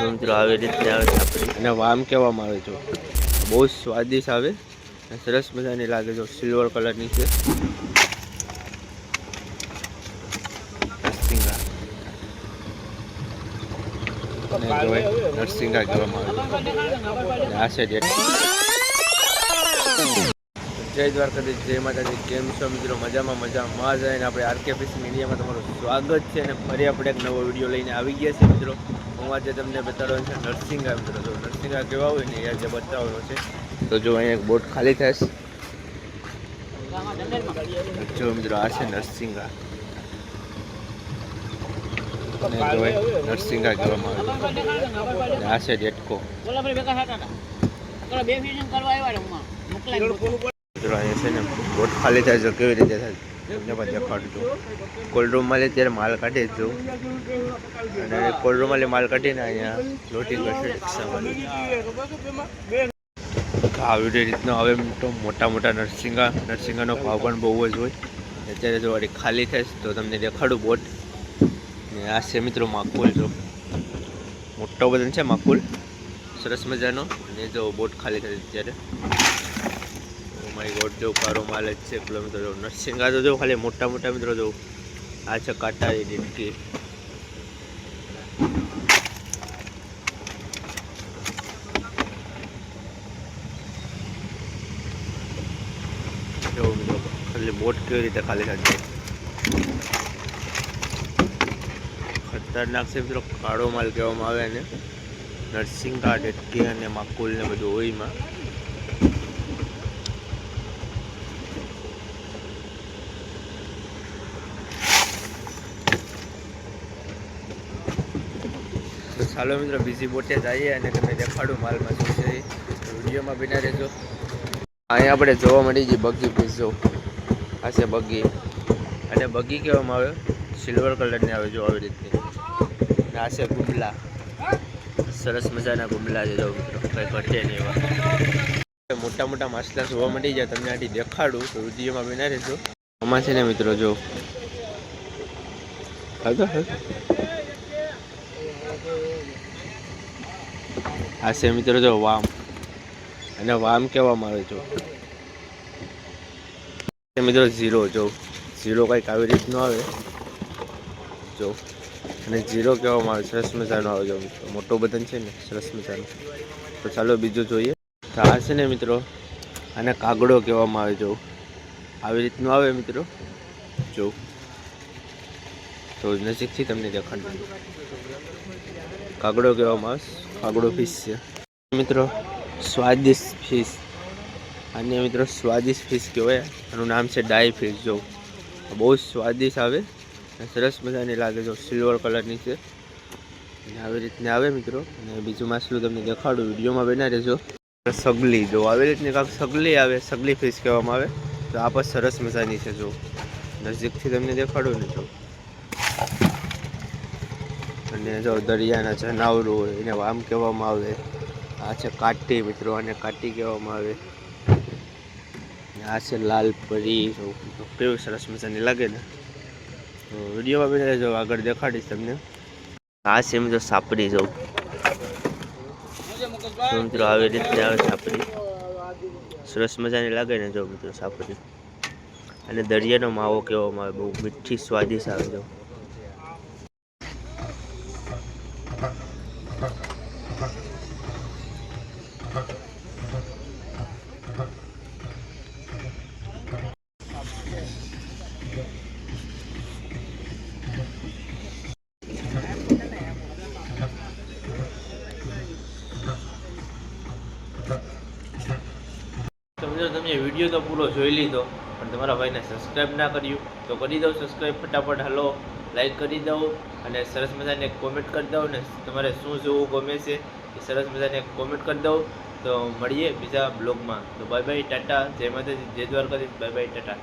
તો આવી રીતે આવે છે અને વામ કહેવામાં આવે છે. બહુ સ્વાદિષ્ટ આવે. સરસ મજાની લાગે છે, સિલ્વર કલરની છે. નરસિંગા કહેવામાં આવે છે. આ છે ડેટ. જય દ્વારકાધીશ, જય માતાજી, કેમ છો મિત્રો? મજામાં મજામાં. ને આપણે આરકે ફિશ મીડિયામાં તમારું સ્વાગત છે અને ફરી આપણે એક નવો વીડિયો લઈને આવી ગયા છે મિત્રો. હું આજે તમને બતાડવાનો છે નરસિંગા મિત્રો. જો નરસિંગા કેવા હોય ને આજે બતાવવાનો છે. તો જો અહીંયા એક બોટ ખાલી થશે જો મિત્રો, આ છે નરસિંગા નરસિંગા કહેવામાં આ છે ડેટકો મિત્રો અહીંયા છે ને બોટ ખાલી થાય છે, કેવી રીતે થાય તમને પણ દેખાડજો. કોલ્ડ રૂમમાં લે, ત્યારે માલ કાઢી જ અને કોલ્ડ રૂમમાં માલ કાઢીને અહીંયા લોટી કરશે રિક્ષામાં આવી રીતનો હવે તો મોટા મોટા નરસિંગા નરસિંગાનો ભાવ પણ બહુ જ હોય. અત્યારે જો વળી ખાલી થાય તો તમને દેખાડું બોટ. ને આ છે મિત્રો માકુલ જો. મોટો બદન છે માકુલ? સરસ મજાનો. અને જો બોટ ખાલી થાય અત્યારે. માય ગોડ જો કારો માલ જ છે પેલો મિત્રો જો નરસિંગા તો જો ખાલી મોટા મોટા મિત્રો જો આ છે કાંટાળી ડિટકી મિત્રો, ખાલી બોટ કેવી રીતે ખાલી છે. ખતરનાક છે મિત્રો, કાળો માલ કહેવામાં આવે ને. નરસિંગા ડેટકી અને માકુલ ને બધું હોય ચાલો મિત્રો, બીજી બોટે જઈએ અને તમે દેખાડું માલમાં શું છે વિડીયોમાં બિના રહેજો. અહીંયા આપણે જોવા મળી છે બગી પીસ આ છે બગી. અને બગી કહેવામાં આવે સિલ્વર કલરની આવે જો આવી રીતે. અને આ છે ગુમલા. સરસ મજાના ગુમલા છે જો મિત્રો, કંઈ ઘટે નહીં એવા. મોટા મોટા માછલા જોવા મળી જાય તમને આથી દેખાડું, તો વિડીયોમાં બિના રહેજો. આમાં છે ને મિત્રો, જો. હતો આ છે મિત્રો જો વામ. અને વામ કહેવામાં આવે જો મિત્રો ઝીરો, જો. ઝીરો કંઈક આવી રીતનો આવે. જો. અને ઝીરો કહેવામાં આવે, સરસ મજાનો આવે, જો. મિત્રો મોટો બદન છે ને, સરસ મજાનો. તો ચાલો બીજું જોઈએ. તો આ છે ને મિત્રો, આને કાગડો કહેવામાં આવે, જો. આવી રીતનું આવે મિત્રો. જો. તો નજીકથી તમને દેખાડું કાગડો કહેવામાં આવે કાગડો ફિશ છે. મિત્રો, સ્વાદિષ્ટ ફિશ આને મિત્રો, સ્વાદિષ્ટ ફિશ કહેવાય. એનું નામ છે ડાય ફિશ જો, બહુ જ સ્વાદિષ્ટ આવે. સરસ મજાની લાગે જો સિલ્વર કલરની છે. અને આવી રીતને આવે મિત્રો. અને બીજું માછલું તમને દેખાડું. વિડીયોમાં બના રહેજો. સગલી, જો, આવી રીતની કાંક સગલી આવે, સગલી ફિશ કહેવામાં આવે. તો આ પણ સરસ મજાની છે, જો. નજીકથી તમને દેખાડું ને, જો. અને જો દરિયાના જનાવરો હોય એને આમ કહેવામાં આવે. આ છે કાટી મિત્રો, આને કાટી કહેવામાં આવે. આ છે લાલ પરી કેવું સરસ મજાની લાગે ને. તો વિડીયોમાં બી જો આગળ દેખાડીશ તમને. આ છે મિત્રો સાપડી જો. તો મિત્રો આવી રીતે આવે સાપડી સરસ મજાની લાગે ને જો મિત્રો સાપડી અને દરિયાનો માવો કહેવામાં આવે, બહુ મીઠી, સ્વાદિષ્ટ આવે જો. મિત્રો તમે વીડિયો તો પૂરો જોઈ લીધો, પણ તમારા ભાઈને સબસ્ક્રાઈબ ના કર્યું, તો કરી દો સબસ્ક્રાઈબ ફટાફટ. હલો લાઈક કરી દઉં અને સરસ મજાને કોમેન્ટ કરી દઉં ને તમારે શું જોવું ગમે છે એ સરસ મજાને કોમેન્ટ કરી દઉં. તો મળીએ બીજા બ્લોગમાં તો બાય બાય ટાટા. જય માતાજી. જય દ્વારકાધીશ. Bye bye Tata.